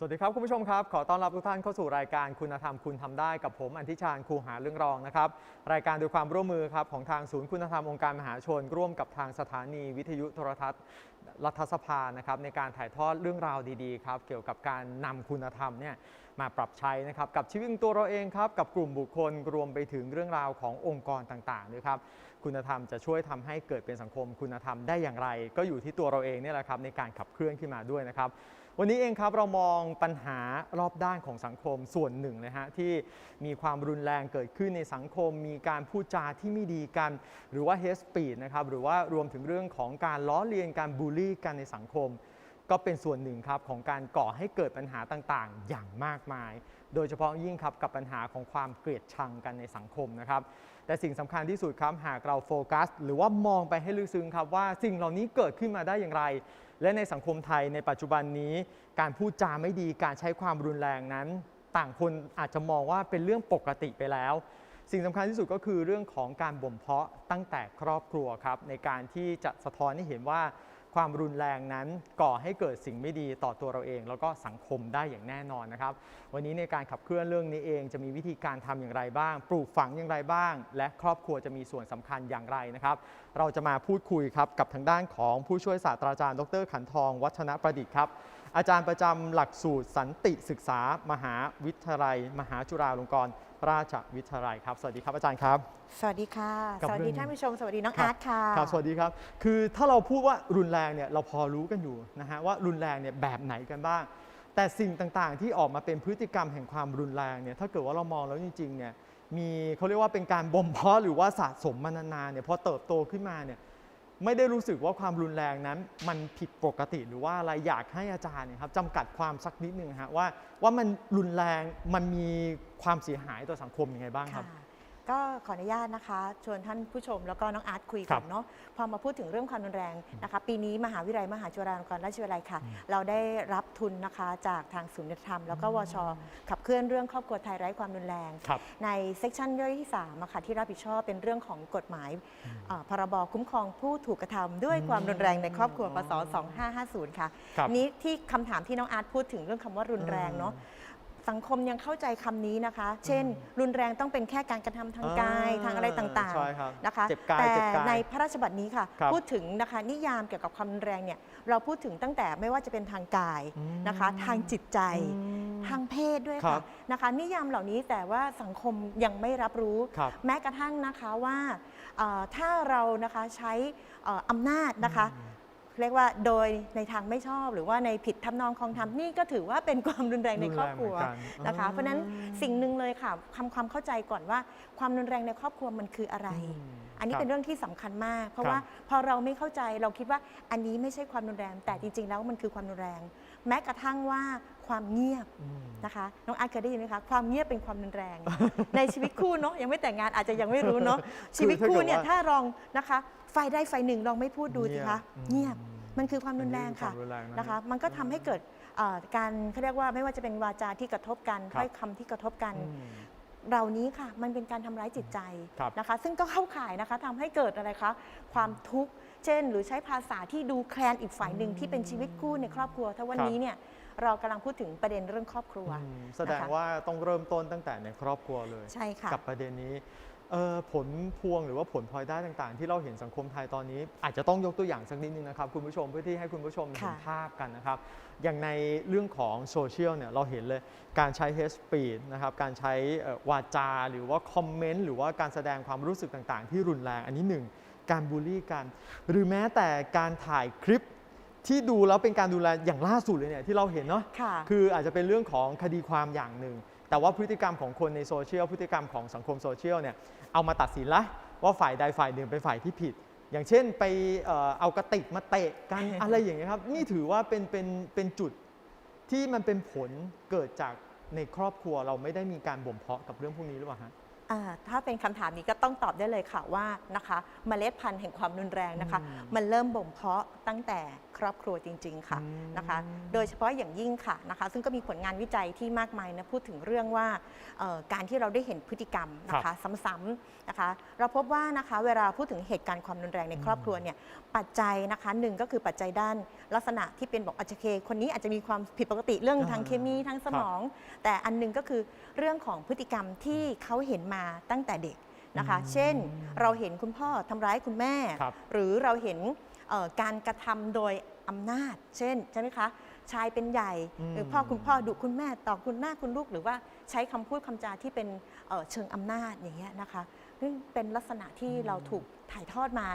สวัสดีครับ คุณผู้ชมครับ ขอต้อนรับทุกท่านเข้าสู่รายการคุณธรรมคุณทำได้กับผมอันทิชาญครูหาเรื่องรองนะครับ รายการโดยความร่วมมือครับของทางศูนย์คุณธรรมองค์การมหาชน ร่วมกับทางสถานีวิทยุโทรทัศน์รัฐสภานะครับในการถ่ายทอดเรื่องราวดีๆครับเกี่ยวกับการนำคุณธรรมเนี่ยมาปรับใช้นะครับกับชีวิตตัวเราเองครับกับกลุ่มบุคคลรวมไปถึงเรื่องราวขององค์กรต่างๆด้วยครับคุณธรรมจะช่วยทำให้เกิดเป็นสังคมคุณธรรมได้อย่างไร ก็อยู่ที่ตัวเราเองเนี่ยแหละครับในการขับเคลื่อนขึ้นมาด้วยนะครับ วันนี้เองครับเรามองปัญหารอบด้านของสังคมส่วนหนึ่งนะฮะที่มีความรุนแรงเกิดขึ้นในสังคม มีการพูดจาที่ไม่ดีกัน หรือว่าเฮสปีดนะครับหรือว่ารวมถึงเรื่องของการล้อเลียนการบูลลี่กันในสังคม ก็เป็นส่วนหนึ่งครับของการก่อให้เกิดปัญหาต่างๆ อย่างมากมาย โดยเฉพาะยิ่งครับกับปัญหาของความเกลียดชังกันในสังคมนะครับแต่สิ่งสำคัญที่สุดครับหากเราโฟกัส หรือว่ามองไปให้ลึกซึ้งครับว่าสิ่งเหล่านี้เกิดขึ้นมาได้อย่างไร และในสังคมไทยในปัจจุบันนี้ การพูดจาไม่ดีการใช้ความรุนแรงนั้น ต่างคนอาจจะมองว่าเป็นเรื่องปกติไปแล้ว สิ่งสำคัญที่สุดก็คือเรื่องของการบ่มเพาะตั้งแต่ครอบครัวครับในการที่จะสะท้อนให้เห็นว่า ความรุนแรงนั้นก่อให้เกิดสิ่งไม่ดีต่อตัวเราเอง แล้วก็สังคมได้อย่างแน่นอนนะครับ วันนี้ในการขับเคลื่อนเรื่องนี้เอง จะมีวิธีการทำอย่างไรบ้าง ปลูกฝังอย่างไรบ้าง และครอบครัวจะมีส่วนสำคัญอย่างไรนะครับ เราจะมาพูดคุยครับกับทางด้านของผู้ช่วยศาสตราจารย์ ดรขันทอง วัฒนประดิษฐ์ครับอาจารย์ประจำหลักสูตรสันติศึกษามหาวิทยาลัย มหาจุฬาลงกรณ์ ราชวิทยาลัยครับ สวัสดีครับอาจารย์ครับ สวัสดีค่ะ กับสวัสดีเรื่อง ท่านผู้ชม สวัสดีน้องครับอาร์ตค่ะ ครับสวัสดีครับ คือถ้าเราพูดว่ารุนแรงเนี่ยเราพอรู้กันอยู่นะฮะว่ารุนแรงเนี่ยแบบไหนกันบ้าง แต่สิ่งต่างๆ ที่ออกมาเป็นพฤติกรรมแห่งความรุนแรงเนี่ยถ้าเกิดว่าเรามองแล้วจริงๆเนี่ยมีเขาเรียกว่าเป็นการบ่มเพาะหรือว่าสะสมมานานๆเนี่ยพอเติบโตขึ้นมาเนี่ย ไม่ได้รู้สึกว่าความรุนแรงนั้นมันผิดปกติหรือว่าอะไรอยากให้อาจารย์ครับจำกัดความสักนิดนึงฮะว่าว่ามันรุนแรงมันมีความเสียหายต่อสังคมยังไงบ้างครับ ก็ขออนุญาตนะคะชวนท่านผู้ชมแล้วก็น้องอาร์ตคุยครักับนเนาะพอมาพูดถึงเรื่องความรุนแรงนะคะปีนี้มหาวิทยาลัยมหาจุฬาลงกรณราชวิทยาลัยค่ะ เราได้รับทุนนะคะจากทางศูนย์ธรรม แล้วก็วชขับเคลื่อนเรื่องครอบครัวไทยไร้ความรุนแรง ครับ ในเซกชันย่อยที่3อะค่ะที่รับผิดชอบเป็นเรื่องของกฎหมายเอ่อพรบคุ้มครองผู้ถูกกระทำด้วยความรุนแรงในครอบครัวพศ2550 ค่ะครับ นี้ที่คำถามที่น้องอาร์ตพูดถึงเรื่องคำว่ารุนแรงเนาะ สังคมยังเข้าใจคำนี้นะคะ เช่น รุนแรงต้องเป็นแค่การกระทำทางกายอ่าทางอะไรต่างใช่ครับๆนะคะ เจ็บกายแต่เจ็บกายในพระราชบัญญัตินี้ค่ะ ครับพูดถึงนะคะนิยามเกี่ยวกับความรุนแรงเนี่ยเราพูดถึงตั้งแต่ไม่ว่าจะเป็นทางกายนะคะ ทางจิตใจ ทางเพศด้วยครัค่ะบนะคะ นิยามเหล่านี้แต่ว่าสังคมยังไม่รับรู้ ครับแม้กระทั่งนะคะว่าเอ่อถ้าเรานะคะใช้เอ่ออำนาจนะคะ เรียกว่าโดยในทางไม่ชอบหรือว่าในผิดทำนองคลองธรรมนี่ก็ถือว่าเป็นความรุนแรงในครอบครัวรุนแรงเหมือนกันนะคะอ่าเพราะฉะนั้นสิ่งหนึ่งเลยค่ะทำความเข้าใจก่อนว่าความรุนแรงในครอบครัวมันคืออะไรอืมอันนี้ครับเป็นเรื่องที่สำคัญมาก เพราะครับว่าพอเราไม่เข้าใจเราคิดว่าอันนี้ไม่ใช่ความรุนแรง แต่จริง ๆ แล้วมันคือความรุนแรง แม้กระทั่งว่าความเงียบอืมนะคะน้องอาร์ตเคยได้ยินไหมคะความเงียบเป็นความรุนแรง ในชีวิตคู่เนาะยังไม่แต่งงานอาจจะยังไม่รู้เนาะชีวิตคู่เนี่ยถ้าเกิดว่าถ้าลองนะคะฝ่ายใดฝ่ายหนึ่งลองไม่พูดดูสิคะเงีเงียยบบอื มมันคือความรุนแรงค่ะมันคือความรุนแรงนะนะคะ มันก็ทำให้เกิดเอ่อการเขาเรียกว่าไม่ว่าจะเป็นวาจาที่กระทบกันครับถ้อยคำที่กระทบกันอืมเหล่านี้ค่ะ มันเป็นการทำร้ายจิตใจครับนะคะ ซึ่งก็เข้าข่ายนะคะทำให้เกิดอะไรคะความทุกข์เช่น หรือใช้ภาษาที่ดูแคลนอีกฝ่ายหนึ่งที่เป็นชีวิตคู่ในครอบครัวถ้าวันครับนี้เนี่ยเรากำลังพูดถึงประเด็นเรื่องครอบครัวอืมแสดงว่าต้องเริ่มต้นตั้งแต่ในครอบครัวเลย ใช่ค่ะ กับประเด็นนี้เอ่อ ผลพวงหรือว่าผลพลอยได้ต่างๆ ที่เราเห็นสังคมไทยตอนนี้ อาจจะต้องยกตัวอย่างสักนิดนึงนะครับคุณผู้ชมเพื่อที่ให้คุณผู้ชมเห็นค่ะภาพกันนะครับ อย่างในเรื่องของโซเชียลเนี่ยเราเห็นเลยการใช้ hate speech นะครับการใช้เอ่อวาจา หรือว่าคอมเมนต์หรือว่าการแสดงความรู้สึกต่างๆ ที่รุนแรงอันนี้หนึ่งการบูลลี่กัน หรือแม้แต่การถ่ายคลิปที่ดูแล้วเป็นการดูแลอย่างล่าสุดเลยเนี่ยที่เราเห็นเนาะค่ะคืออาจจะเป็นเรื่องของคดีความอย่างหนึ่ง แต่ว่าพฤติกรรมของคนในโซเชียลพฤติกรรมของสังคมโซเชียลเนี่ยเอามาตัดสินละว่าฝ่ายใดฝ่ายหนึ่งเป็นฝ่ายที่ผิด อย่างเช่นไปเอ่อเอากระติกมาเตะกัน อะไรอย่างเงี้ยครับนี่ถือว่าเป็นเป็นเป็นจุดที่มันเป็นผลเกิดจากในครอบครัวเราไม่ได้มีการบ่มเพาะกับเรื่องพวกนี้หรือเปล่าฮะ อ่าถ้าเป็นคำถามนี้ก็ต้องตอบได้เลยค่ะว่านะคะเมล็ดพันธุ์แห่งความรุนแรงนะคะ อืมมันเริ่มบ่มเพาะตั้งแต่ครอบครัวจริง ๆ ค่ะอืม นะคะ โดยเฉพาะอย่างยิ่งค่ะนะคะ ซึ่งก็มีผลงานวิจัยที่มากมายนะพูดถึงเรื่องว่าเอ่อการที่เราได้เห็นพฤติกรรมนะคะซ้ำๆนะคะ เราพบว่านะคะเวลาพูดถึงเหตุการณ์ความรุนแรงในครอบครัวเนี่ยปัจจัยนะคะหนึ่งก็คือปัจจัยด้านลักษณะที่เป็นบอกอาจจะเค คนนี้อาจจะมีความผิดปกติเรื่องทางเคมีทางสมอง แต่อันหนึงก็คือเรื่องของพฤติกรรมที่เขาเห็นมาตั้งแต่เด็กนะคะอืมเช่นเราเห็นคุณพ่อทำร้ายคุณแม่ ครับหรือเราเห็นเอ่อการกระทำโดยอำนาจ เช่นใช่ไหมคะชายเป็นใหญ่อืม หรือพ่อคุณพ่อดุคุณแม่ต่อคุณหน้าคุณลูก หรือว่าใช้คำพูดคำจาที่เป็นเอ่อเชิงอำนาจอย่างเงี้ยนะคะนี่เป็นลักษณะที่เราถูกถ่ายทอดมา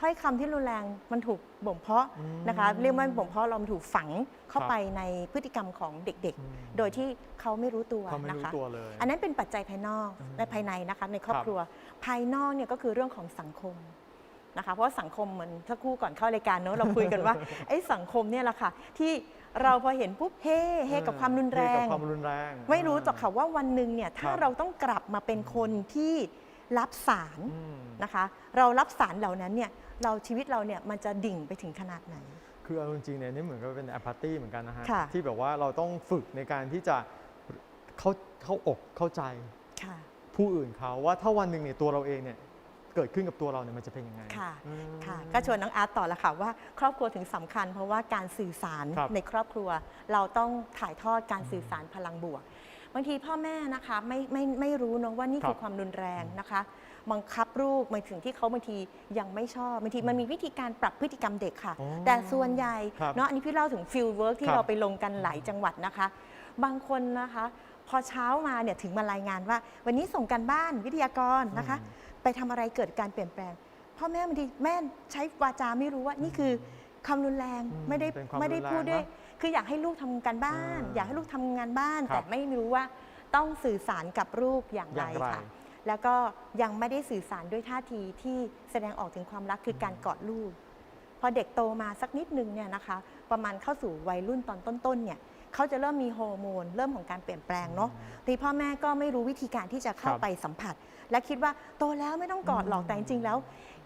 ถ้อยคำที่รุนแรงมันถูกบ่มเพาะอืมนะคะเรียกว่าบ่มเพาะเรามันถูกฝังเข้าครับไปในพฤติกรรมของเด็กอืม ๆ โดยที่เขาไม่รู้ตัวเขาไม่นะรู้คะ ตัวเลย อันนั้นเป็นปัจจัยภายนอกอืมและภายในนะคะในครอบครับครัว ภายนอกเนี่ยก็คือเรื่องของสังคมนะคะ เพราะว่าสังคมเหมือนถ้าครู่ก่อนเข้ารายการเนอะเราคุยกันว่า ไอ้สังคมเนี่ยแหละค่ะ ที่เราพอเห็นปุ๊บเฮ่เฮ่กับความรุนแรเฮ้ง กับความรุนแรงไม่รู้จักค่ะว่าวันหนึ่งเนี่ยถ้าครับเราต้องกลับมาเป็นคนที่ รับสารอืมนะคะ เรารับสารเหล่านั้นเนี่ยเราชีวิตเราเนี่ยมันจะดิ่งไปถึงขนาดไหน คือเอาจริงๆเนี่ยนี่เหมือนกับเป็นแอพาร์ตี้เหมือนกันนะฮะค่ะที่แบบว่าเราต้องฝึกในการที่จะเข้าเข้าอกเข้าใจค่ะผู้อื่นเขาว่าถ้าวันหนึ่งเนี่ยตัวเราเองเนี่ยเกิดขึ้นกับตัวเราเนี่ยมันจะเป็นยังไงค่ะอืมค่ะก็ชวนน้องอาร์ตต่อละค่ะว่าครอบครัวถึงสำคัญ เพราะว่าการสื่อสารครับในครอบครัว เราต้องถ่ายทอดการสื่อสารพลังบวก บางทีพ่อแม่นะคะไม่ไม่ไม่รู้เนอะว่านี่ครับคือความรุนแรงนะคะบังคับลูกมาถึงที่เขาบางทียังไม่ชอบบางทีมันมีวิธีการปรับพฤติกรรมเด็กค่ะ อ๋อแต่ส่วนใหญ่ครับเนาะอันนี้พี่เล่าถึงฟิลเวิร์กที่ครับเราไปลงกันหลายจังหวัดนะคะ บางคนนะคะ พอเช้ามาเนี่ยถึงมารายงานว่า วันนี้ส่งกันบ้านวิทยากรนะคะ อืม ไปทำอะไรเกิดการเปลี่ยนแปลงพ่อแม่บางทีแม่ใช้วาจาไม่รู้ว่านี่คือความรุนแรงอืมไม่ได้เป็นความไม่ได้รุนแรงพูดด้วยเนอะ คืออยากให้ลูกทำการบ้าน อ่าอยากให้ลูกทำงานบ้าน ครับแต่ไม่รู้ว่าต้องสื่อสารกับลูกอย่างอไรย่างไร ค่ะ แล้วก็ยังไม่ได้สื่อสารด้วยท่าทีที่แสดงออกถึงความรักคือการกอดลูก พอเด็กโตมาสักนิดนึงเนี่ยนะคะ ประมาณเข้าสู่วัยรุ่นตอนต้นๆเนี่ยเขาจะเริ่มมีฮอร์โมน เริ่มของการเปลี่ยนแปลงเนาะทีพ่อแม่ก็ไม่รู้วิธีการที่จะเข้าครับไปสัมผัส และคิดว่าโตแล้วไม่ต้องกอดหรอกอืมแต่จริงๆแล้ว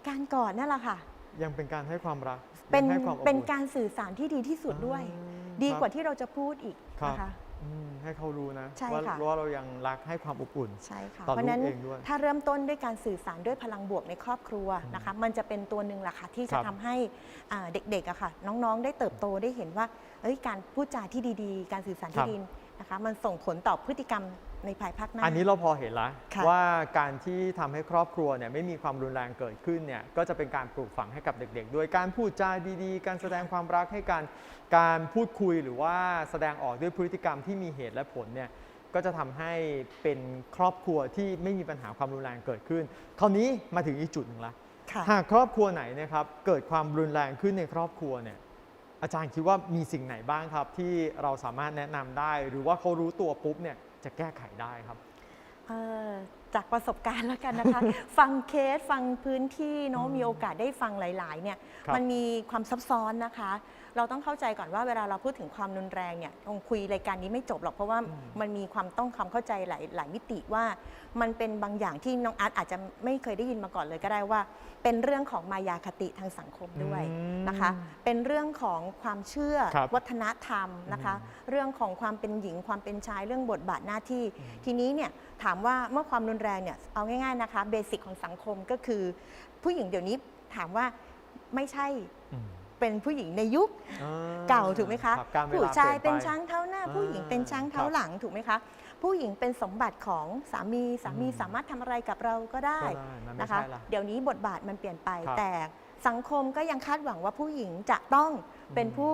การกอดนั่นแหละค่ะ ยังเป็นการให้ความรักเป็นยังให้ความอบเป็นอุ่การสื่อสารที่ดีที่สุดด้วย อ่ ดีกว่าครับที่เราจะพูดอีกครับนะคะอืมให้เขารู้นะใช่ว่าค่ะว่าเรายังรักให้ความอบอุ่นใช่ค่ะต่อเพราะฉะนั้นลูกเองด้วยถ้าเริ่มต้นด้วยการสื่อสารด้วยพลังบวกในครอบครัวนะคะมันจะเป็นตัวหนึ่งแหละค่ะที่คจะรับทำให้อ่าเด็กๆอะค่ะ น้องๆ ได้เติบโตได้เห็นว่าเอ้ยการพูดจาที่ดีๆ การสื่อสารคที่รับดีนะคะ มันส่งผลต่อพฤติกรรม ในภายภาคหน้า อันนี้เราพอเห็นแล้วค่ะว่าการที่ทำให้ครอบครัวเนี่ยไม่มีความรุนแรงเกิดขึ้นเนี่ยก็จะเป็นการปลูกฝังให้กับเด็ก ๆ ด้วยการพูดจาดีๆ การแสดงความรักให้การการพูดคุยหรือว่าแสดงออกด้วยพฤติกรรมที่มีเหตุและผลเนี่ยก็จะทำให้เป็นครอบครัวที่ไม่มีปัญหาความรุนแรงเกิดขึ้นคราวนี้มาถึงอีกจุดหนึ่งละ ค่ะ หากครอบครัวไหนนะครับเกิดความรุนแรงขึ้นในครอบครัวเนี่ยอาจารย์คิดว่ามีสิ่งไหนบ้างครับที่เราสามารถแนะนำได้ หรือว่าเขารู้ตัวปุ๊บเนี่ย จะแก้ไขได้ครับ เออ จากประสบการณ์แล้วกันนะคะ ฟังเคสฟังพื้นที่เนาะอืมมีโอกาสได้ฟังหลาย ๆ เนี่ยครับ มันมีความซับซ้อนนะคะ เราต้องเข้าใจก่อนว่าเวลาเราพูดถึงความรุนแรงเนี่ยคงคุยรายการนี้ไม่จบหรอกเพราะว่าอืมมันมีความต้องความเข้าใจหลายหลายมิติว่า มันเป็นบางอย่างที่น้องอาร์ตอาจจะไม่เคยได้ยินมาก่อนเลยก็ได้ว่า เป็นเรื่องของมายาคติทางสังคมด้วยอืมนะคะ เป็นเรื่องของความเชื่อครับ วัฒนธรรมนะคะ เรื่องของความเป็นหญิงความเป็นชายเรื่องบทบาทหน้าที่ ทีนี้เนี่ย ถามว่าเมื่อความรุนแรงเนี่ยเอาง่ายๆนะคะเบสิกของสังคมก็คือ ผู้หญิงเดี๋ยวนี้ถามว่าไม่ใช่อืมเป็นผู้หญิงในยุคอ่เก่าถูกไหมคะรับการเวลผู้ชายลี่เป็นไช้างเท้าหน้าอ่าผู้หญิงเป็นช้างเท้าครับหลังถูกไหมคะ ผู้หญิงเป็นสมบัติของสามีสามีอืมสามารถทำอะไรกับเราก็ได้ก็ได้มันไม่นะคะใช่ละเดี๋ยวนี้บทบาทมันเปลี่ยนไปครับแต่สังคมก็ยังคาดหวังว่าผู้หญิงจะต้องเป็นผู้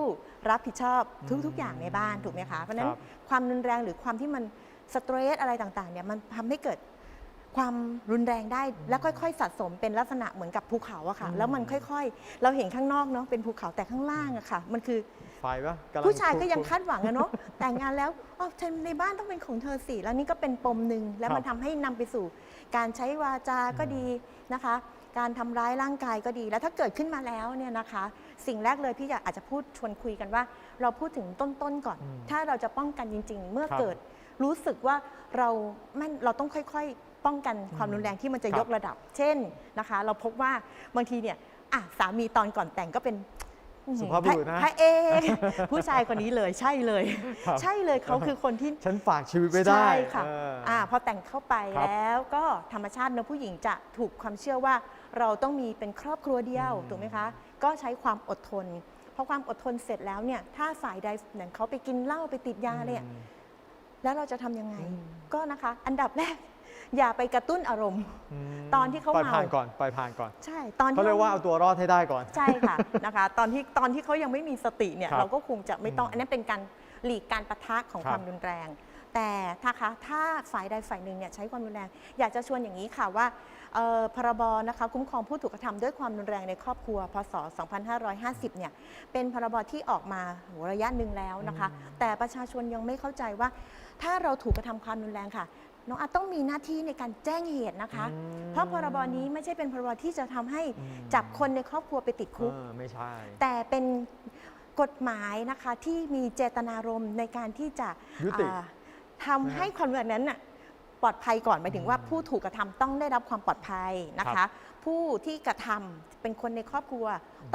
รับผิดชอบทุกๆอย่างในบ้านถูกไหมคะ เพราะฉะนั้นครับความรุนแรงหรือความที่มัน สเตรสอะไรต่างๆเนี่ยมันทำให้เกิดความรุนแรงได้แล้วค่อยๆสะสมเป็นลักษณะเหมือนกับภูเขาอะค่ะอืมแล้วมันค่อยๆ เราเห็นข้างนอกเนาะเป็นภูเขาแต่ข้างล่างอะค่ะ มันคือ ไฟปะกำลังผู้ชายก็ยังคุคาดหวังอะเนาะ แต่งงานแล้วอ๋อในบ้านต้องเป็นของเธอสิ แล้วนี่ก็เป็นปมหนึ่งแล้วมันครัทำบให้นำไปสู่ การใช้วาจาก็ดีนะคะ การทำร้ายร่างกายก็ดี แล้วถ้าเกิดขึ้นมาแล้วเนี่ยนะคะ สิ่งแรกเลยพี่อยากอาจจะพูดชวนคุยกันว่า เราพูดถึงต้นๆก่อนอืมถ้าเราจะป้องกันจริง ๆ เมื่อครับ เกิด รู้สึกว่าเราไม่เราต้องค่อยๆ ป้องกันความรุนแรงที่มันจะครับยกระดับ เช่นนะคะ เราพบว่าบางทีเนี่ยอะสามีตอนก่อนแต่งก็เป็นสุภาพบุรุษนะพระเอกผู้ชายคนนี้เลยใช่เลยครับใช่เลยเขาคือคนที่ฉันฝากชีวิตไว้ได้ใช่ค่ะเออออ่าพอแต่งเข้าไปครับแล้วก็ธรรมชาติเนอะผู้หญิงจะถูกความเชื่อว่า เราต้องมีเป็นครอบครัวเดียวอืมถูกไหมคะ ก็ใช้ความอดทนพอความอดทนเสร็จแล้วเนี่ยถ้าฝ่ายใดหนึ่งเขาไปกินเหล้าไปติดยาเนี่ยอืม แล้วเราจะทำยังไงอืมก็นะคะ อันดับแรก อย่าไปกระตุ้นอารมณ์มตอนที่เขาปล่อยเมาผ่านก่อนปล่อยผ่านก่อนใช่ ตอนเขาที่เรียกว่าเอาตัวรอดให้ได้ก่อน ใช่ค่ะ นะคะ ตอนที่ตอนที่เขายังไม่มีสติเนี่ย ครับเราก็คงจะไม่ต้องอืมอันนั้นเป็นการหลีกการปะทะของครับความรุนแรง แต่ถ้าคะถ้าฝ่ายใดฝ่ายหนึ่งเนี่ยใช้ความรุนแรง อยากจะชวนอย่างนี้ค่ะว่าเอ่อพรบนะคะ คุ้มครองผู้ถูกกระทำด้วยความรุนแรงในครอบครัว พศ 2550 เนี่ย เป็นพรบที่ออกมาโหระยะหนึ่งแล้วนะคะ แต่ประชาชนยังไม่เข้าใจว่า ถ้าเราถูกกระทำความรุนแรงค่ะ น้องอาจต้องมีหน้าที่ในการแจ้งเหตุนะคะ อืมเพราะพรบนี้ไม่ใช่เป็นพรบที่จะทำให้อืม จับคนในครอบครัวไปติดคุก เออไม่ใช่ แต่เป็นกฎหมายนะคะที่มีเจตนารมณ์ในการที่จะยุติอ่าทำให้ความรุนแรงนั้นน่ะป ลอดภัยก่อนหมายถึงว่าอืมผู้ถูกกระทำต้องได้รับความปลอดภัยนะครัคะบผู้ที่กระทำเป็นคนในครอบครัว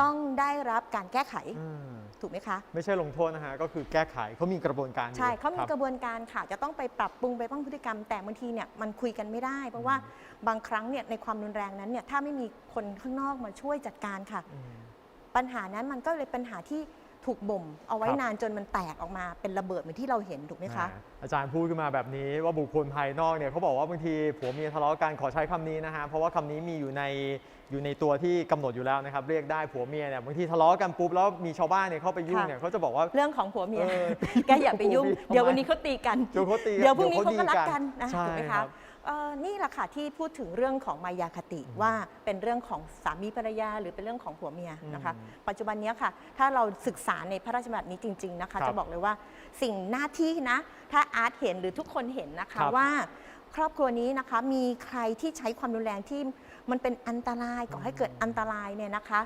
ต้องได้รับการแก้ไขอืมถูกไหมคะ ไม่ใช่ลงโทษนะฮะก็คือแก้ไขเขามีกระบวนการอยู่ใช่เขามีครับกระบวนการค่ะจะต้องไปปรับปรุงไปป้องพฤติกรรม แต่บางทีเนี่ยมันคุยกันไม่ได้ เพราะว่าบางครั้งเนี่ยในความรุนแรงนั้นเนี่ยถ้าไม่มีคนข้างนอกมาช่วยจัดการค่ะอืมปัญหานั้นมันก็เลยปัญหาที่ ถูกบ่มเอาไว้ครับ นานจนมันแตกออกมาเป็นระเบิดเหมือนที่เราเห็นถูกไหมคะแหมอาจารย์พูดขึ้นมาแบบนี้ว่าบุคคลภายนอกเนี่ยเขาบอกว่าบางทีผัวเมียทะเลาะกันขอใช้คำนี้นะฮะเพราะว่าคำนี้มีอยู่ในอยู่ในตัวที่กำหนดอยู่แล้วนะครับเรียกได้ผัวเมียเนี่ยบางทีทะเลาะกันปุ๊บแล้วมีชาวบ้านเนี่ยเข้าไปยุ่งค่ะ เนี่ยเขาจะบอกว่า เรื่องของผัวเมียเออแกอย่าไปยุ่ง ผัวเมียเดี๋ยววันนี้เขาตีกัน เดี๋ยวเขาตีเดี๋ยวพรุ่งนี้เขาก็ดีรักกันนะใช่ถูกไหมครัคะบเอ่อ นี่แหละค่ะที่พูดถึงเรื่องของมายาคติว่าเป็นเรื่องของสามีภรรยา หรือเป็นเรื่องของผัวเมียนะคะอืมปัจจุบันเนี้ยค่ะ ถ้าเราศึกษาในพระราชบัญญัตินี้จริง ๆนะคะครับจะบอกเลยว่าสิ่งหน้าที่นะ ถ้าอาร์ตเห็นหรือทุกคนเห็นนะคะครับว่า ครอบครัวนี้นะคะมีใครที่ใช้ความรุนแรงที่มันเป็นอันตรายก่อให้เกิดอันตรายเนี่ยนะคะ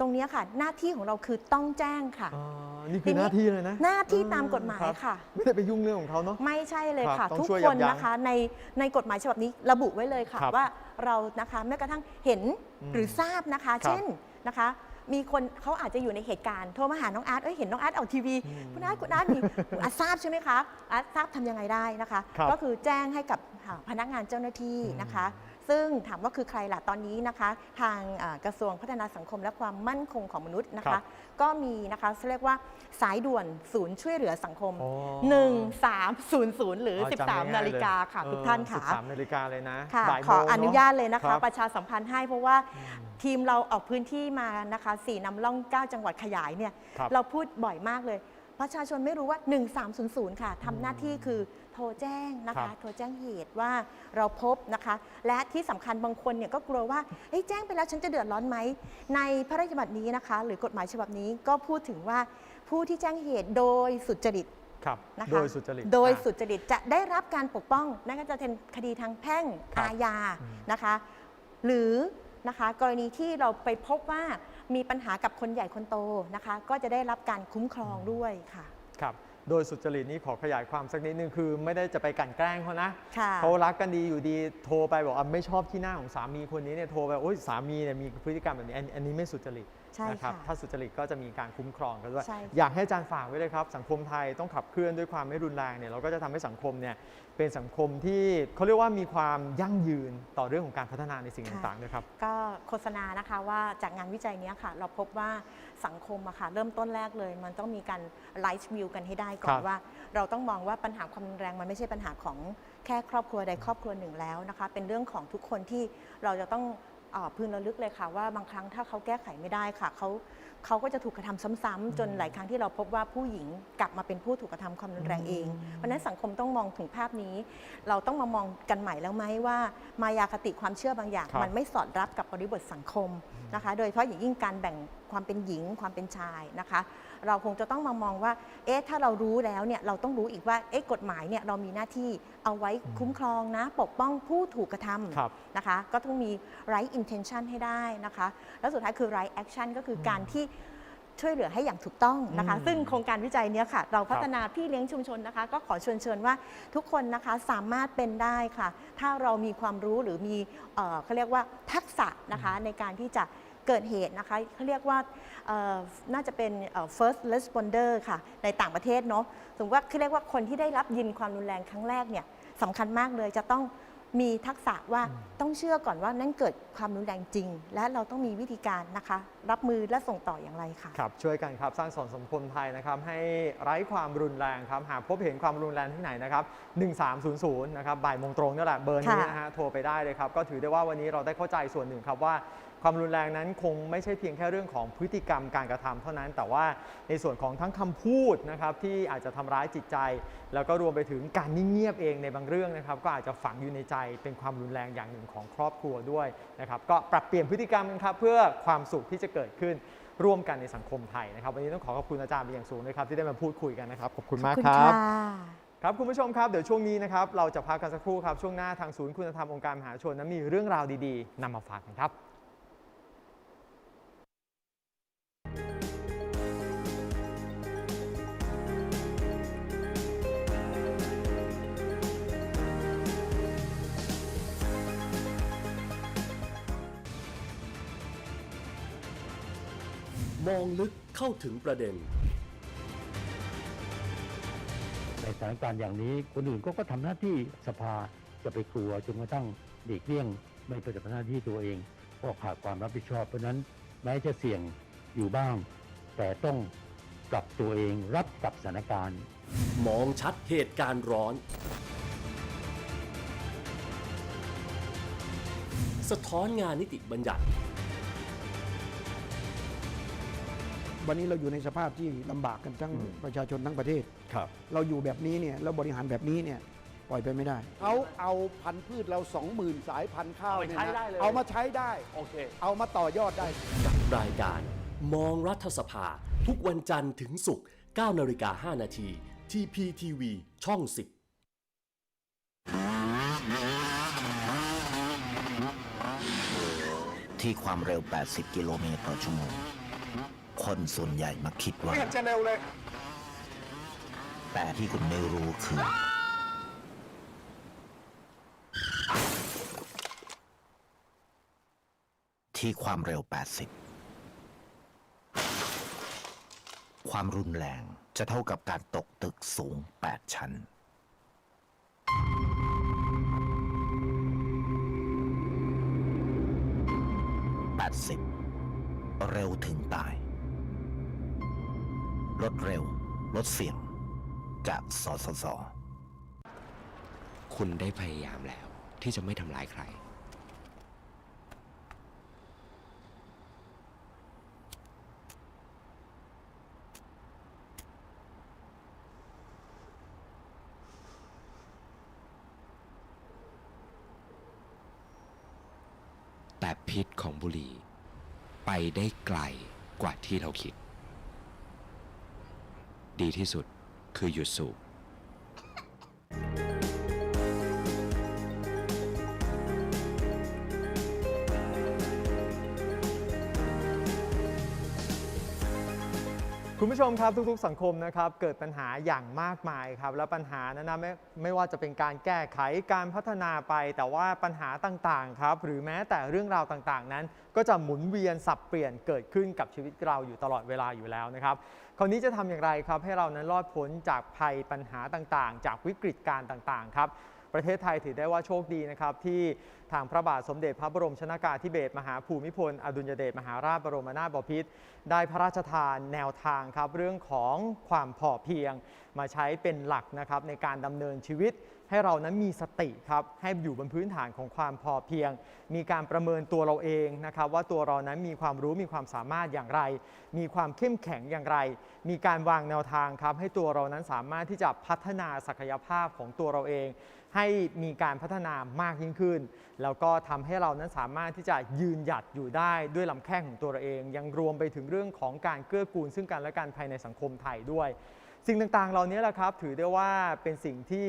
ตรงเนี้ยค่ะ หน้าที่ของเราคือต้องแจ้งค่ะ อ๋อนี่คือหน้าที่เลยนะหน้าที่ตามกฎหมายรับค่ะ ไม่ได้ไปยุ่งเรื่องของเขาเนาะ ไม่ใช่เลยครัค่ะ บต้องทุกช่วยคนยับยั้งนะคะในในกฎหมายฉบับนี้ระบุไว้เลยค่ะ ครับว่าเรานะคะแม้กระทั่งเห็นอืมหรือทราบนะคะ ครับเช่นนะคะ มีคนเขาอาจจะอยู่ในเหตุการณ์โทรมาหาน้องอาร์ตเอ้ยเห็นน้องอาร์ตออกทีวี อืมคุณอาร์ตคุณอาร์ตมีคุณอาร์ตทราบใช่ไหมคะอาร์ตทราบทำยังไงได้นะคะ ครับก็คือแจ้งให้กับอ่าพนักงานเจ้าหน้าที่นะคะ ซึ่งถามว่าคือใครล่ะตอนนี้นะคะ ทางอ่ากระทรวงพัฒนาสังคมและความมั่นคงของมนุษย์นะครัคะบก็มีนะคะเรียกว่าสายด่วนศูนย์ช่วยเหลือสังคมโอ้1300 หรืออ๋อจำง่ยๆ13 นาฬิกาค่ะเลยทุกท่านเออค่ะ13นาฬิกาเลยนะค่ะบ่ายขอโมงอนุญาตเลยเนนะคคะรับประชาสัมพันธ์ให้เพราะว่าทีมเราออกพื้นที่มานะคะสี่นำร่อง 9 จังหวัดขยายเนี่ยครับเราพูดบ่อยมากเลย ประชาชนไม่รู้ว่า 1300 ค่ะทำหน้าที่คือ โทรแจ้งนะครัคะ บ โทรแจ้งเหตุว่าเราพบนะคะ และที่สำคัญบางคนเนี่ยก็กลัวว่าเฮ้ยแจ้งไปแล้วฉันจะเดือดร้อนไหม ในพระราชบัญญัตินี้นะคะ หรือกฎหมายฉบับนี้ก็พูดถึงว่าผู้ที่แจ้งเหตุโดยสุจริต ครับนะคะโดยสุจริตโดยอะ สุจริตจะได้รับการปกป้อง นั่นก็จะเป็นคดีทางแพ่งครับอาญาอืม นะคะ หรือนะคะกรณีที่เราไปพบว่ามีปัญหากับคนใหญ่คนโตนะคะ ก็จะได้รับการคุ้มครองด้วยค่ะ ครับ โดยสุจริตนี่ขอขยายความสักนิดนึงคือ ไม่ได้จะไปกลั่นแกล้งเขานะค่ะเขารักกันดีอยู่ดีโทรไปบอกว่าไม่ชอบที่หน้าของสามีคนนี้เนี่ยโทรไปโอ้ยสามีเนี่ยมีพฤติกรรมแบบนี้อันอันนี้ไม่สุจริต ใช่นะครับค่ะถ้าสุจริตก็จะมีการคุ้มครองกันด้วย ใช่ค่ะอยากให้อาจารย์ฝากไว้เลยครับ สังคมไทยต้องขับเคลื่อนด้วยความไม่รุนแรงเนี่ยเราก็จะทำให้สังคมเนี่ยเป็นสังคมที่เขาเรียกว่ามีความยั่งยืนต่อเรื่องของการพัฒนาในสิ่งต่างๆด้วยครับ ก็โฆษณานะคะว่าจากงานวิจัยเนี้ยค่ะ เราพบว่าสังคมอะค่ะเริ่มต้นแรกเลย มันต้องมีการไลฟ์วิวกันให้ได้ก่อครันบว่า เราต้องมองว่าปัญหาความรุนแรงมันไม่ใช่ปัญหาของแค่ครอบครัวใดครอบครัวหนึ่งแล้วนะคะ เป็นเรื่องของทุกคนที่เราจะต้องเอ่อ พึงระลึกเลยค่ะว่าบางครั้งถ้าเขาแก้ไขไม่ได้ค่ะเขาเขาก็จะถูกกระทำซ้ำๆจนหลายครั้งที่เราพบว่าผู้หญิงกลับมาเป็นผู้ถูกกระทำความรุนแรงเอง เพราะฉะนั้นสังคมต้องมองถึงภาพนี้ เราต้องมามองกันใหม่แล้วไหมว่ามายาคติความเชื่อบางอย่างครับมันไม่สอดรับกับบริบทสังคมนะคะ โดยเฉพาะอย่างยิ่งการแบ่งความเป็นหญิง ความเป็นชายนะคะ เราคงจะต้องมามองว่า เอ๊ะถ้าเรารู้แล้วเนี่ยเราต้องรู้อีกว่าเอ๊ะกฎหมายเนี่ยเรามีหน้าที่เอาไว้คุ้มครองนะ ปกป้องผู้ถูกกระทครับำนะคะ ก็ต้องมี right intention ให้ได้นะคะ แล้วสุดท้ายคือ right action ก็คือการที่ช่วยเหลือให้อย่างถูกต้องนะคะ อืมซึ่งโครงการวิจัยเนี้ยค่ะ เราพัฒนาพี่เลี้ยงชุมชนนะคะ ก็ขอเชิญเชิญว่าทุกคนนะคะสามารถเป็นได้ค่ะ ถ้าเรามีความรู้หรือมีเอ่อเขาเรียกว่าทักษะนะคะในการที่จะ เกิดเหตุนะคะเขาเรียกว่าเอ่อน่าจะเป็นเอ่อ first responder ค่ะ ในต่างประเทศเนาะสมมติว่าเขาเรียกว่าคนที่ได้รับยินความรุนแรงครั้งแรกเนี่ยสำคัญมากเลยจะต้องมีทักษะว่าต้องเชื่อก่อนว่านั่นเกิดความรุนแรงจริง และเราต้องมีวิธีการนะคะ รับมือและส่งต่ออย่างไรค่ะครับช่วยกันครับสร้างสรรค์สังคมไทยนะครับให้ไร้ความรุนแรงครับหากพบเห็นความรุนแรงที่ไหนนะครับ1300นะครับบ่ายโมงตรงนี่แหละเบอร์นี้ค่ะนะฮะโทรไปได้เลยครับก็ถือได้ว่าวันนี้เราได้เข้าใจส่วนหนึ่งครับว่า ความรุนแรงนั้นคงไม่ใช่เพียงแค่เรื่องของพฤติกรรมการกระทำเท่านั้น แต่ว่าในส่วนของทั้งคำพูดนะครับที่อาจจะทำร้ายจิตใจ แล้วก็รวมไปถึงการนิ่งเงียบเองในบางเรื่องนะครับก็อาจจะฝังอยู่ในใจเป็นความรุนแรงอย่างหนึ่งของครอบครัวด้วยนะครับก็ปรับเปลี่ยนพฤติกรรมกันครับเพื่อความสุขที่จะเกิดขึ้นร่วมกันในสังคมไทยนะครับ วันนี้ต้องขอขอบคุณอาจารย์เป็นอย่างสูงเลยครับ ที่ได้มาพูดคุยกันนะครับ ขอบคุณมากขอบคณรับค่ะครับคุณผู้ชมครับ เดี๋ยวช่วงนี้นะครับ เราจะพักกันสักครู่ครับ ช่วงหน้าทางศูนย์คุณธรรมองค์การมหาชนนั้นมีเรื่องราวดีๆนำมาฝากกันครับ มองลึกเข้าถึงประเด็น ในสถานการณ์อย่างนี้คนอื่นก็ก็ทำหน้าที่สภาจะไปกลัวจนกระทั่งเด็กเลี่ยง ไม่ปฏิบัติหน้าที่ตัวเอง ก็ขาดความรับผิดชอบเพราะฉะนั้นแม้จะเสี่ยงอยู่บ้าง แต่ต้องปรับตัวเองรับกับสถานการณ์ มองชัดเหตุการณ์ร้อน สะท้อนงานนิติบัญญัติ วันนี้เราอยู่ในสภาพที่ลำบากกันทั้งอืมประชาชนทั้งประเทศ ครับ เราอยู่แบบนี้เนี่ยแล้วบริหารแบบนี้เนี่ยปล่อยไปไม่ได้ เขาเอาพันธุ์พืชเราสองหมื่นสายพันธุ์ข้าวเนี่ยนะเอามาใช้ได้ โอเค เอามาต่อยอดได้ กับรายการมองรัฐสภา ทุกวันจันทร์ถึงศุกร์9นาฬิกา5นาทีที่ PTV ช่อง 10ที่ความเร็ว 80 กิโลเมตรต่อชั่วโมง คนส่วนใหญ่มาคิดว่า ไม่เห็นจะเร็วเลย แต่ที่คุณไม่รู้คือ ที่ความเร็ว 80 ความรุนแรงจะเท่ากับการตกตึกสูง 8 ชั้น 80 เร็วถึงตาย ลดเร็ว ลดเสี่ยง จากสสส คุณได้พยายามแล้ว ที่จะไม่ทำร้ายใคร แต่พิษของบุหรี่ ไปได้ไกลกว่าที่เราคิด ดีที่สุดคือหยุดสูบ คุณผู้ชมครับทุกๆ สังคมนะครับเกิดปัญหาอย่างมากมายครับ และปัญหานั้นนะไม่ไม่ว่าจะเป็นการแก้ไขการพัฒนาไป แต่ว่าปัญหาต่างๆครับหรือแม้แต่เรื่องราวต่างๆ นั้น ก็จะหมุนเวียนสับเปลี่ยนเกิดขึ้นกับชีวิตเราอยู่ตลอดเวลาอยู่แล้วนะครับคราวนี้จะทำอย่างไรครับให้เรานั้นรอดพ้นจากภัยปัญหาต่างๆ จากวิกฤตการต่างๆครับ ประเทศไทยถือได้ว่าโชคดีนะครับที่ทางพระบาทสมเด็จพระบรมชนากาธิเบศรมหาภูมิพล อดุลยเดชมหาราชบรมนาถบพิตรได้พระราชทานแนวทางครับเรื่องของความพอเพียง มาใช้เป็นหลักนะครับในการดำเนินชีวิตให้เรานั้นมีสติครับให้อยู่บนพื้นฐานของความพอเพียง มีการประเมินตัวเราเองนะครับว่าตัวเรานั้นมีความรู้มีความสามารถอย่างไร มีความเข้มแข็งอย่างไร มีการวางแนวทางครับให้ตัวเรานั้นสามารถที่จะพัฒนาศักยภาพของตัวเราเอง ให้มีการพัฒนามากยิ่งขึ้น แล้วก็ทำให้เรานั้นสามารถที่จะยืนหยัดอยู่ได้ด้วยลำแข้งของตัวเราเอง ยังรวมไปถึงเรื่องของการเกื้อกูลซึ่งกันและกันภายในสังคมไทยด้วย สิ่งต่างๆ เหล่านี้แหละครับ ถือได้ว่าเป็นสิ่งที่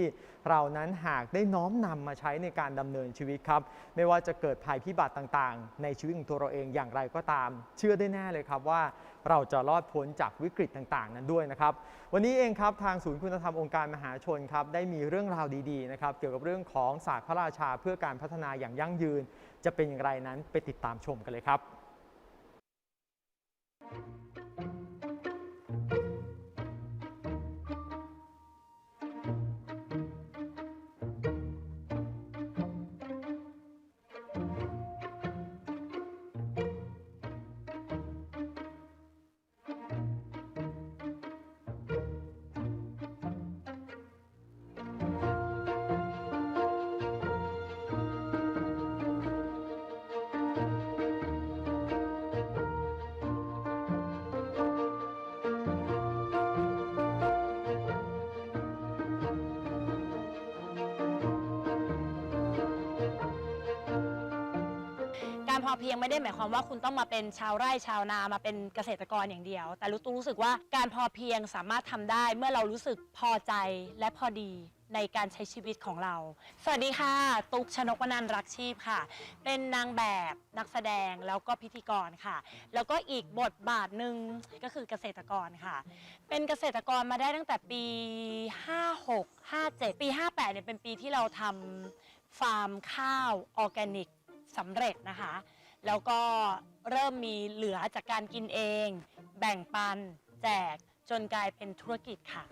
เรานั้นหากได้น้อมนำมาใช้ในการดำเนินชีวิตครับ ไม่ว่าจะเกิดภัยพิบัติต่างๆ ในชีวิตของตัวเราเองอย่างไรก็ตาม เชื่อได้แน่เลยครับว่าเราจะรอดพ้นจากวิกฤตต่างๆ นั้นด้วยนะครับ วันนี้เองครับทางศูนย์คุณธรรมองค์การมหาชนครับได้มีเรื่องราวดีๆนะครับเกี่ยวกับเรื่องของศาสตร์พระราชาเพื่อการพัฒนาอย่างยั่งยืน จะเป็นอย่างไรนั้นไปติดตามชมกันเลยครับกา พอเพียงไม่ได้หมายความว่าคุณต้องมาเป็นชาวไร่ชาวนามาเป็นเกษตรกรอย่างเดียว แต่รู้ตุ้รู้สึกว่าการพอเพียงสามารถทำได้เมื่อเรารู้สึกพอใจและพอดีในการใช้ชีวิตของเรา สวัสดีค่ะ ตุ๊กชนกวนันท์รักชีพค่ะ เป็นนางแบบนักแสดงแล้วก็พิธีกรค่ะ แล้วก็อีกบทบาทหนึ่งก็คือเกษตรกรค่ะ เป็นเกษตรกรมาได้ตั้งแต่ปี 56 57 ปี 58เนี่ยเป็นปีที่เราทำฟาร์มข้าวออร์แกนิกสำเร็จนะคะ แล้วก็เริ่มมีเหลือจากการกินเอง แบ่งปัน แจกจนกลายเป็นธุรกิจค่ะ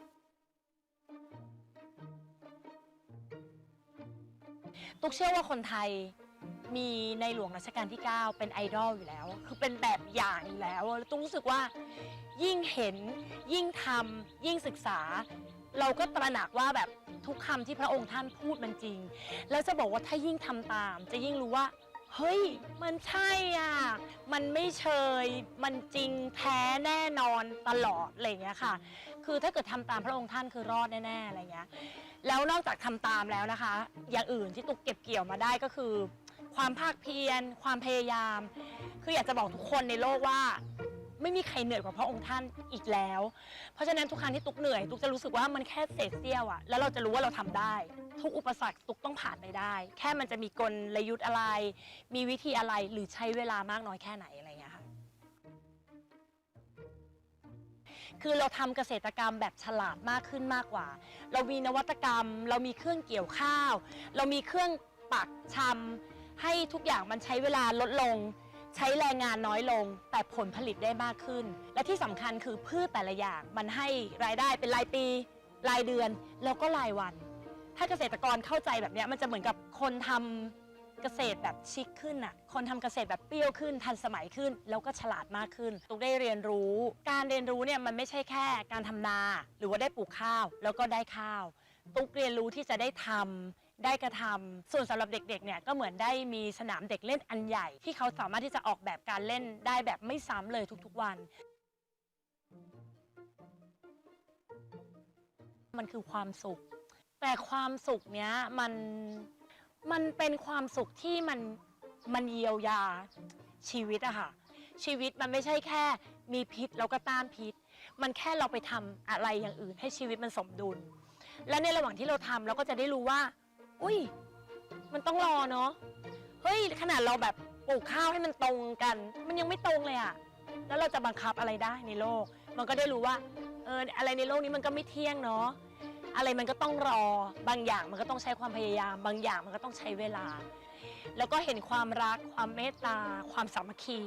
ตุกเชื่อว่าคนไทยมีในหลวงรัชกาลที่ 9 เป็นไอดอลอยู่แล้ว คือเป็นแบบอย่างอยู่แล้วแล้วตุกรู้สึกว่ายิ่งเห็นยิ่งทำยิ่งศึกษา เราก็ตระหนักว่าแบบทุกคำที่พระองค์ท่านพูดมันจริง แล้วจะบอกว่าถ้ายิ่งทำตาม จะยิ่งรู้ว่า เฮ้ย มันใช่อะ มันไม่เชย มันจริงแท้แน่นอนตลอดอะไรอย่างเงี้ยค่ะ คือถ้าเกิดทำตามพระองค์ท่านคือรอดแน่ๆอะไรเงี้ย แล้วนอกจากทำตามแล้วนะคะ อย่างอื่นที่ตุกเก็บเกี่ยวมาได้ก็คือ ความภาคเพียร ความพยายาม คืออยากจะบอกทุกคนในโลกว่า ไม่มีใครเหนื่อยกว่าพระองค์ท่านอีกแล้ว เพราะฉะนั้นทุกครั้งที่ตุกเหนื่อยตุกจะรู้สึกว่ามันแค่เศษเสี้ยวอะแล้วเราจะรู้ว่าเราทำได้ ทุกอุปสรรคตุกต้องผ่านไปได้ แค่มันจะมีกลยุทธ์อะไร มีวิธีอะไรหรือใช้เวลามากน้อยแค่ไหนอะไรอย่างเงี้ยค่ะ คือเราทำเกษตรกรรมแบบฉลาดมากขึ้นมากกว่า เรามีนวัตกรรม เรามีเครื่องเกี่ยวข้าว เรามีเครื่องปักชำให้ทุกอย่างมันใช้เวลาลดลง ใช้แรงงานน้อยลง แต่ผลผลิตได้มากขึ้น และที่สำคัญคือพืชแต่ละอย่างมันให้รายได้เป็นรายปี รายเดือนแล้วก็รายวัน ถ้าเกษตรกรเข้าใจแบบเนี้ยมันจะเหมือนกับคนทำเกษตรแบบชิคขึ้นอะ คนทำเกษตรแบบเปรี้ยวขึ้น ทันสมัยขึ้น แล้วก็ฉลาดมากขึ้น ตุกได้เรียนรู้ การเรียนรู้เนี่ยมันไม่ใช่แค่การทำนา หรือว่าได้ปลูกข้าว แล้วก็ได้ข้าว ตุกเรียนรู้ที่จะได้ทำ ได้กระทำส่วนสำหรับเด็กๆเนี่ยก็เหมือนได้มีสนามเด็กเล่นอันใหญ่ ที่เขาสามารถที่จะออกแบบการเล่นได้แบบไม่ซ้ำเลยทุกๆวัน มันคือความสุข แต่ความสุขเนี้ยมันมันเป็นความสุขที่มันมันเยียวยาชีวิตอะค่ะ ชีวิตมันไม่ใช่แค่มีพิษแล้วก็ต้านพิษ มันแค่เราไปทำอะไรอย่างอื่น ให้ชีวิตมันสมดุล และในระหว่างที่เราทำเราก็จะได้รู้ว่า อุ้ย มันต้องรอเนาะ เฮ้ย ขนาดเราแบบปลูกข้าวให้มันตรงกัน มันยังไม่ตรงเลยอะแล้วเราจะบังคับอะไรได้ในโลก มันก็ได้รู้ว่า เออ อะไรในโลกนี้มันก็ไม่เที่ยงเนาะ อะไรมันก็ต้องรอ บางอย่างมันก็ต้องใช้ความพยายาม บางอย่างมันก็ต้องใช้เวลา แล้วก็เห็นความรักความเมตตา ความสามัคคี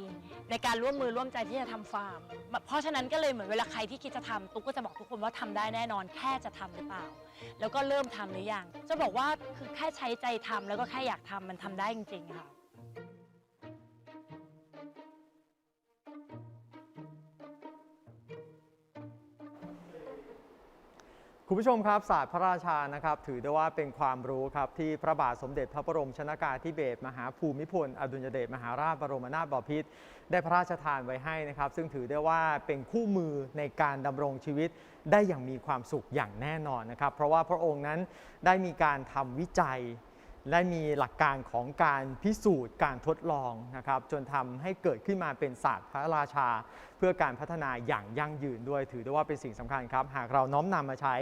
ในการร่วมมือร่วมใจที่จะทำฟาร์ม เพราะฉะนั้นก็เลยเหมือนเวลาใครที่คิดจะทำตุ๊กก็จะบอกทุกคนว่าทำได้แน่นอนแค่จะทำหรือเปล่า แล้วก็เริ่มทำหรือยังจะบอกว่าคือแค่ใช้ใจทำแล้วก็แค่อยากทำมันทำได้จริงๆค่ะ คุณผู้ชมครับศาสตร์พระราชานะครับ ถือได้ว่าเป็นความรู้ครับที่พระบาทสมเด็จพระบรมชนากาธิเบศรมหาภูมิพลอดุลยเดชมหาราชบรมนาถบพิตรได้พระราชทานไว้ให้นะครับ ซึ่งถือได้ว่าเป็นคู่มือในการดำรงชีวิตได้อย่างมีความสุขอย่างแน่นอนนะครับ เพราะว่าพระองค์นั้นได้มีการทำวิจัย และมีหลักการของการพิสูจน์การทดลองนะครับ จนทำให้เกิดขึ้นมาเป็นศาสตร์พระราชา เพื่อการพัฒนาอย่างยั่งยืนด้วย ถือได้ว่าเป็นสิ่งสำคัญครับ หากเราน้อมนำมาใช้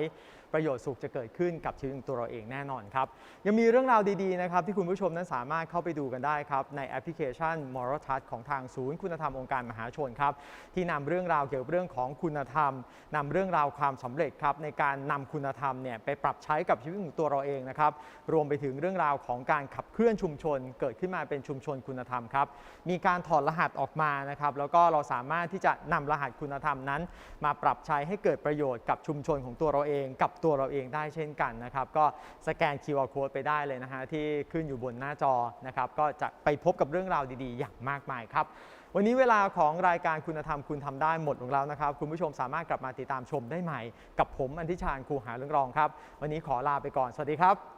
ประโยชน์สุขจะเกิดขึ้นกับชีวิตของตัวเราเองแน่นอนครับ ยังมีเรื่องราวดีๆนะครับที่คุณผู้ชมนั้นสามารถเข้าไปดูกันได้ครับ ในแอปพลิเคชัน Moral Touch ของทางศูนย์คุณธรรมองค์การมหาชนครับ ที่นำเรื่องราวเกี่ยวกับเรื่องของคุณธรรมนำเรื่องราวความสำเร็จครับในการนำคุณธรรมเนี่ยไปปรับใช้กับชีวิตของตัวเราเองนะครับรวมไปถึงเรื่องราวของการขับเคลื่อนชุมชน เกิดขึ้นมาเป็นชุมชนคุณธรรมครับมีการถอดรหัสออกมานะครับแล้วก็เราสามารถที่จะจะนำรหัสคุณธรรมนั้น มาปรับใช้ให้เกิดประโยชน์กับชุมชนของตัวเราเอง กับตัวเราเองได้เช่นกันนะครับ ก็สแกน QR Code ไปได้เลยนะฮะที่ขึ้นอยู่บนหน้าจอนะครับก็จะไปพบกับเรื่องราวดีๆ อย่างมากมายครับวันนี้เวลาของรายการคุณธรรมคุณทำได้หมดลงแล้วนะครับ คุณผู้ชมสามารถกลับมาติดตามชมได้ใหม่ กับผมอันทิชาญครูหาเรื่องรองครับ วันนี้ขอลาไปก่อน สวัสดีครับ